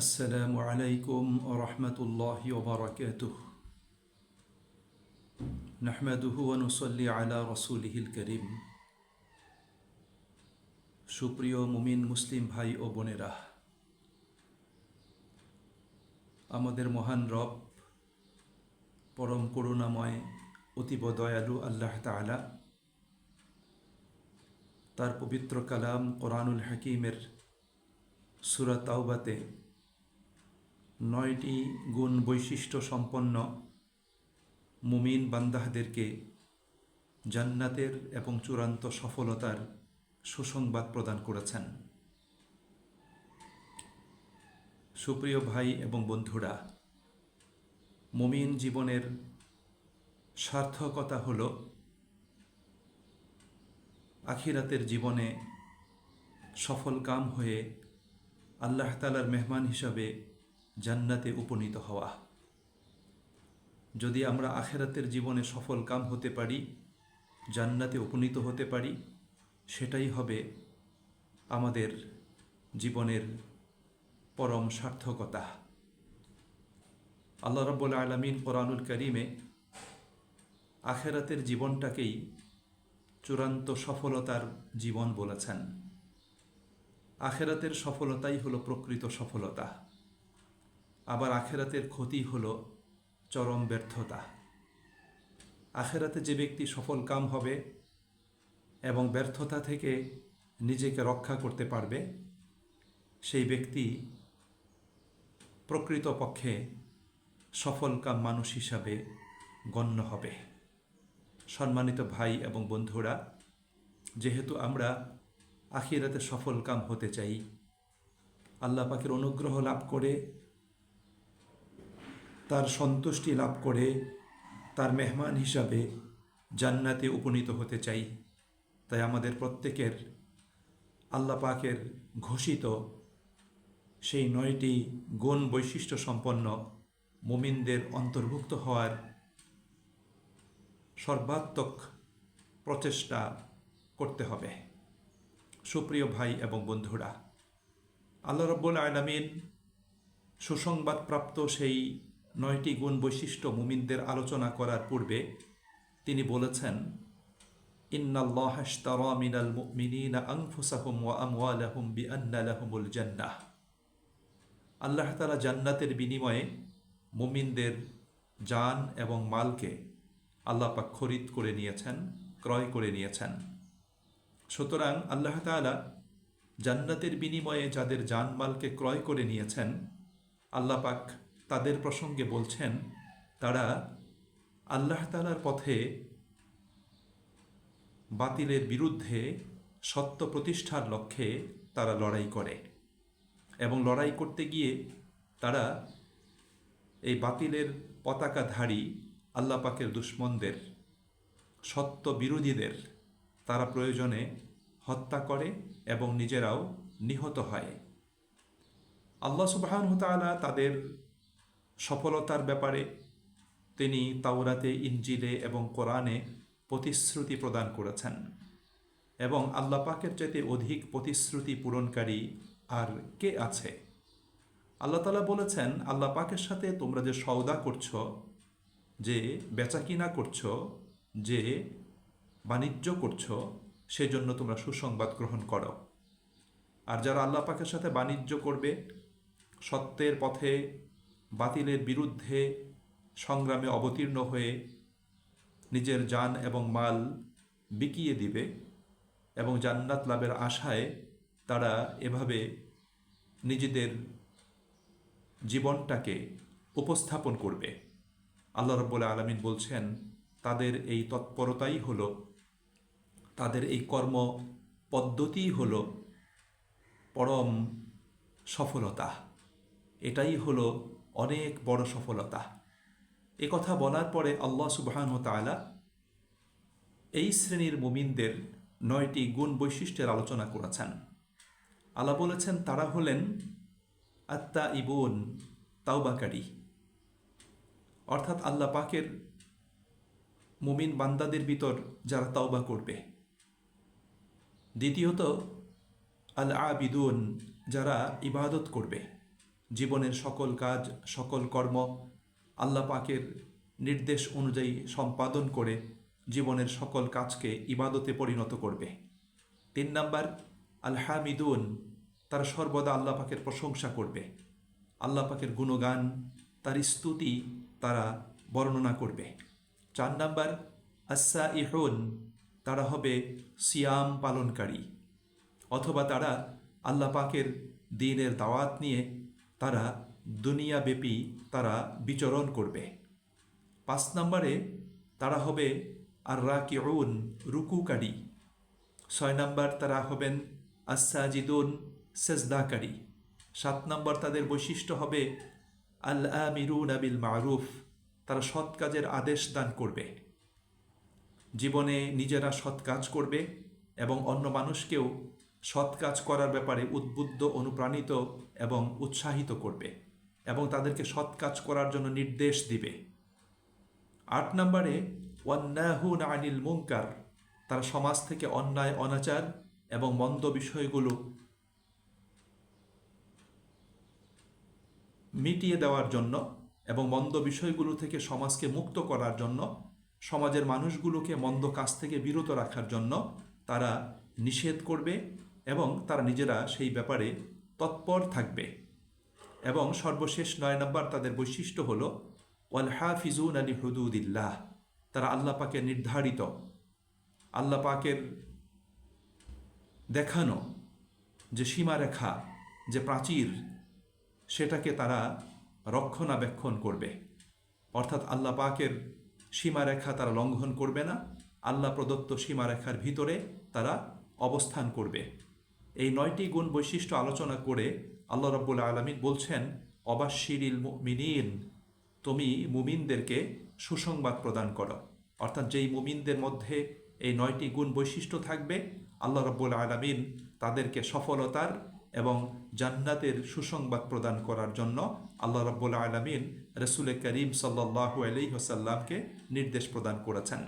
আসসালামু আলাইকুম ও রহমতুল্লাহ ওবরাকাত নাহমাদুহু অনুসল্লি আলা রসুলহিল করিম সুপ্রিয় মুমিন মুসলিম ভাই ও বোনেরা, আমাদের মহান রব, পরম করুণাময়, অতীব দয়ালু আল্লাহ তালা তার পবিত্র কালাম কোরআনুল হাকিমের সুরাত তাওবাতে নয়টি গুণ বৈশিষ্ট্য সম্পন্ন মুমিন বান্দাহদেরকে জান্নাতের এবং চূড়ান্ত সফলতার সুসংবাদ প্রদান করেছেন। সুপ্রিয় ভাই এবং বন্ধুরা, মুমিন জীবনের সার্থকতা হল আখিরাতের জীবনে সফল কাম হয়ে আল্লাহ তালার মেহমান হিসাবে জান্নাতে উপনীত হওয়া। যদি আমরা আখেরাতের জীবনে সফল কাম হতে পারি, জান্নাতে উপনীত হতে পারি, সেটাই হবে আমাদের জীবনের পরম সার্থকতা। আল্লাহ রব্বুল আলমিন কোরআনুল করিমে আখেরাতের জীবনটাকেই চূড়ান্ত সফলতার জীবন বলেছেন। আখেরাতের সফলতাই হলো প্রকৃত সফলতা। আবার আখেরাতের ক্ষতি হল চরম ব্যর্থতা। আখেরাতে যে ব্যক্তি সফল কাম হবে এবং ব্যর্থতা থেকে নিজেকে রক্ষা করতে পারবে, সেই ব্যক্তি প্রকৃতপক্ষে সফল কাম মানুষ হিসাবে গণ্য হবে। সম্মানিত ভাই এবং বন্ধুরা, যেহেতু আমরা আখিরাতে সফল কাম হতে চাই, আল্লাহ পাকের অনুগ্রহ লাভ করে তার সন্তুষ্টি লাভ করে তার মেহমান হিসাবে জান্নাতে উপনীত হতে চাই। তাই আমাদের প্রত্যেকের আল্লাহ পাকের ঘোষিত সেই নয়টি গুণ বৈশিষ্ট্য সম্পন্ন মুমিনদের অন্তর্ভুক্ত হওয়ার সর্বাত্মক প্রচেষ্টা করতে হবে। সুপ্রিয় ভাই এবং বন্ধুরা, আল্লাহ রব্বুল আলমিন সুসংবাদপ্রাপ্ত সেই নয়টি গুণ বৈশিষ্ট্য মুমিনদের আলোচনা করার পূর্বে তিনি বলেছেন মিনাল বিআন্না আল্লাহ তাআলা জান্নাতের বিনিময়ে মুমিনদের জান এবং মালকে আল্লাহ পাক খরিদ করে নিয়েছেন, ক্রয় করে নিয়েছেন। সুতরাং আল্লাহ তাআলা জান্নাতের বিনিময়ে যাদের জানমালকে ক্রয় করে নিয়েছেন, আল্লাহ পাক তাদের প্রসঙ্গে বলছেন, তারা আল্লাহ তালার পথে বাতিলের বিরুদ্ধে সত্য প্রতিষ্ঠার লক্ষ্যে তারা লড়াই করে এবং লড়াই করতে গিয়ে তারা এই বাতিলের পতাকাধারী আল্লাপাকের দুশ্মনদের, সত্য বিরোধীদের তারা প্রয়োজনে হত্যা করে এবং নিজেরাও নিহত হয়। আল্লাহ সুবাহানহতালা তাদের সফলতার ব্যাপারে তিনি তাওরাতে ইঞ্জিলে এবং কোরআনে প্রতিশ্রুতি প্রদান করেছেন এবং আল্লাহ পাকের চাইতে অধিক প্রতিশ্রুতি পূরণকারী আর কে আছে? আল্লাহ তালা বলেছেন, আল্লাহ পাকের সাথে তোমরা যে সওদা করছ, যে বেচাকিনা করছ, যে বাণিজ্য করছ, সেজন্য তোমরা সুসংবাদ গ্রহণ করো। আর যারা আল্লাহ পাকের সাথে বাণিজ্য করবে, সত্যের পথে বাতিলের বিরুদ্ধে সংগ্রামে অবতীর্ণ হয়ে নিজের যান এবং মাল বিকিয়ে দিবে এবং জান্নাত লাভের আশায় তারা এভাবে নিজেদের জীবনটাকে উপস্থাপন করবে। আল্লাহ রব্বুল আলমিন বলছেন, তাদের এই তৎপরতাই হল, তাদের এই কর্ম পদ্ধতিই হল পরম সফলতা। এটাই হলো অনেক বড় সফলতা। এ কথা বলার পরে আল্লাহ সুবাহান তালা এই শ্রেণির মুমিনদের নয়টি গুণ বৈশিষ্ট্যের আলোচনা করেছেন। আল্লাহ বলেছেন, তারা হলেন আত্মা ইবন তাওবাকারী। অর্থাৎ আল্লাহ পাকের মুমিন বান্দাদের ভিতর যারা তাওবা করবে। দ্বিতীয়ত আল আবিদুন যারা ইবাদত করবে। জীবনের সকল কাজ, সকল কর্ম আল্লাহ পাকের নির্দেশ অনুযায়ী সম্পাদন করে জীবনের সকল কাজকে ইবাদতে পরিণত করবে। তিন নাম্বার আল হামিদুন তারা সর্বদা আল্লাহ পাকের প্রশংসা করবে। আল্লাহ পাকের গুণগান, তার স্তুতি তারা বর্ণনা করবে। চার নাম্বার আসা ইহুন তারা হবে সিয়াম পালনকারী। অথবা তারা আল্লাহ পাকের দিনের দাওয়াত নিয়ে তারা দুনিয়াব্যাপী তারা বিচরণ করবে। পাঁচ নম্বরে, তারা হবে আর রাকিউন রুকুকারী। ছয় নম্বর, তারা হবেন আসাজিদুন সেজদাকারী। সাত নম্বর, তাদের বৈশিষ্ট্য হবে আল আমিরুন আবিল মারুফ তারা সৎ কাজের আদেশ দান করবে। জীবনে নিজেরা সৎ কাজ করবে এবং অন্য মানুষকেও সৎ কাজ করার ব্যাপারে উদ্বুদ্ধ, অনুপ্রাণিত এবং উৎসাহিত করবে এবং তাদেরকে সৎ কাজ করার জন্য নির্দেশ দিবে। আট নম্বরে, ওয়ান্নাহুন আনিল মুঙ্কার তারা সমাজ থেকে অন্যায়, অনাচার এবং মন্দ বিষয়গুলো মিটিয়ে দেওয়ার জন্য এবং মন্দ বিষয়গুলো থেকে সমাজকে মুক্ত করার জন্য, সমাজের মানুষগুলোকে মন্দ কাজ থেকে বিরত রাখার জন্য তারা নিষেধ করবে এবং তারা নিজেরা সেই ব্যাপারে তৎপর থাকবে। এবং সর্বশেষ নয় নম্বর তাদের বৈশিষ্ট্য হল, ওয়াল হাফিজুন আলী হুদুদিল্লাহ তারা আল্লাহ পাকের নির্ধারিত, আল্লাহ পাকের দেখানো যে সীমারেখা, যে প্রাচীর, সেটাকে তারা রক্ষণাবেক্ষণ করবে। অর্থাৎ আল্লাহ পাকের সীমারেখা তারা লঙ্ঘন করবে না, আল্লাহ প্রদত্ত সীমারেখার ভিতরে তারা অবস্থান করবে। এই নয়টি গুণ বৈশিষ্ট্য আলোচনা করে আল্লাহ রব্বুল আলমিন বলছেন অবাশিরিল মিনীন তুমি মুমিনদেরকে সুসংবাদ প্রদান করো। অর্থাৎ যেই মুমিনদের মধ্যে এই নয়টি গুণ বৈশিষ্ট্য থাকবে, আল্লাহ রব্বুল আলমিন তাদেরকে সফলতার এবং জান্নাতের সুসংবাদ প্রদান করার জন্য আল্লাহ রব্বুল আলমিন রসুল করিম সাল্লাহু আলি হোসাল্লামকে নির্দেশ প্রদান করেছেন।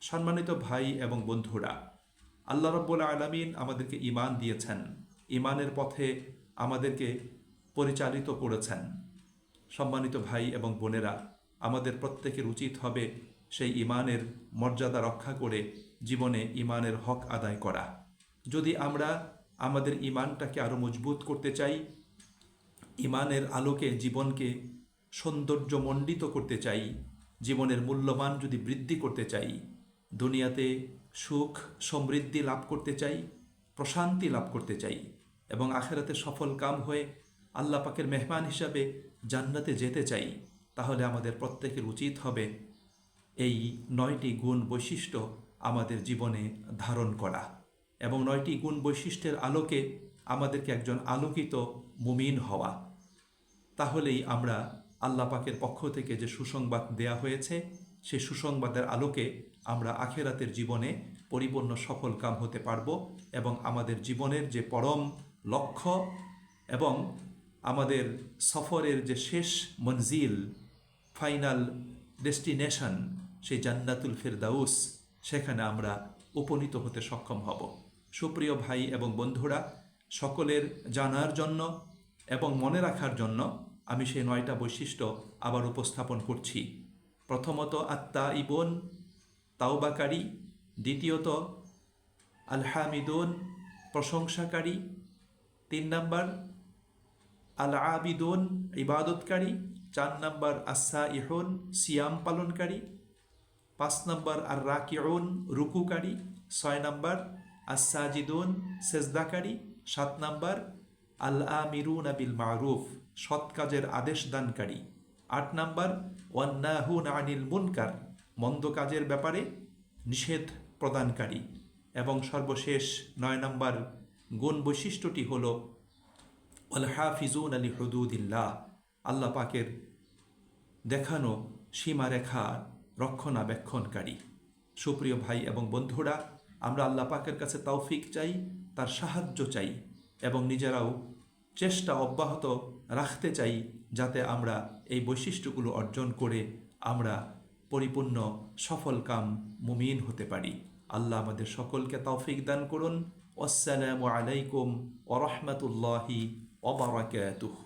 সম্মানিত ভাই এবং বন্ধুরা আল্লাহ রব্বুল আলমিন আমাদেরকে ইমান দিয়েছেন। ইমানের পথে আমাদেরকে পরিচালিত করেছেন। সম্মানিত ভাই এবং বোনেরা, আমাদের প্রত্যেকের উচিত হবে সেই ইমানের মর্যাদা রক্ষা করে জীবনে ইমানের হক আদায় করা। যদি আমরা আমাদের ইমানটাকে আরও মজবুত করতে চাই ইমানের আলোকে জীবনকে সৌন্দর্যমণ্ডিত করতে চাই, জীবনের মূল্যমান যদি বৃদ্ধি করতে চাই, দুনিয়াতে সুখ, সমৃদ্ধি লাভ করতে চাই, প্রশান্তি লাভ করতে চাই এবং আখেরাতে সফল কাম হয়ে আল্লাহ পাকের মেহমান হিসাবে জান্নাতে যেতে চাই, তাহলে আমাদের প্রত্যেকের উচিত হবে এই নয়টি গুণ বৈশিষ্ট্য আমাদের জীবনে ধারণ করা এবং নয়টি গুণ বৈশিষ্ট্যের আলোকে আমাদেরকে একজন আলোকিত মুমিন হওয়া। তাহলেই আমরা আল্লাহ পাকের পক্ষ থেকে যে সুসংবাদ দেয়া হয়েছে, সেই সুসংবাদের আলোকে আমরা আখেরাতের জীবনে পরিপূর্ণ সফল কাম হতে পারব এবং আমাদের জীবনের যে পরম লক্ষ্য এবং আমাদের সফরের যে শেষ মঞ্জিল, ফাইনাল ডেস্টিনেশন, সেই জান্নাতুল ফেরদাউস, সেখানে আমরা উপনীত হতে সক্ষম হব। সুপ্রিয় ভাই এবং বন্ধুরা, সকলের জানার জন্য এবং মনে রাখার জন্য আমি সেই নয়টা বৈশিষ্ট্য আবার উপস্থাপন করছি। প্রথমত আত্মা ইবন তাওবাকারী, দ্বিতীয়ত আলহামিদুন, প্রশংসাকারী, তিন নাম্বার আল আবিদুন ইবাদতকারী, চার নাম্বার আসা ইহুন সিয়াম পালনকারী, পাঁচ নম্বর আর রাকিউন রুকুকারী, ছয় নম্বর আসাজিদুন সেজদাকারী, সাত নম্বর আল আমিরুন আবিল মারুফ সৎ কাজের আদেশ দানকারী, আট নম্বর ওয়ান্নাহুন আনিল মুনকার। মন্দ কাজের ব্যাপারে নিষেধ প্রদানকারী এবং সর্বশেষ নয় নম্বর গুণ বৈশিষ্ট্যটি হল আল হাফিজুন আলী হদুদিল্লাহ আল্লাহ পাকের দেখানো সীমারেখা রক্ষণাবেক্ষণকারী। সুপ্রিয় ভাই এবং বন্ধুরা, আমরা আল্লাহ পাকের কাছে তৌফিক চাই, তার সাহায্য চাই এবং নিজেরাও চেষ্টা অব্যাহত রাখতে চাই, যাতে আমরা এই বৈশিষ্ট্যগুলো অর্জন করে আমরা পরিপূর্ণ সফল কাম মুমিন হতে পারি। আল্লাহ আমাদের সকলকে তৌফিক দান করুন। আসসালামু আলাইকুম ওরহমতুল্লাহি ওবরাকাতুহ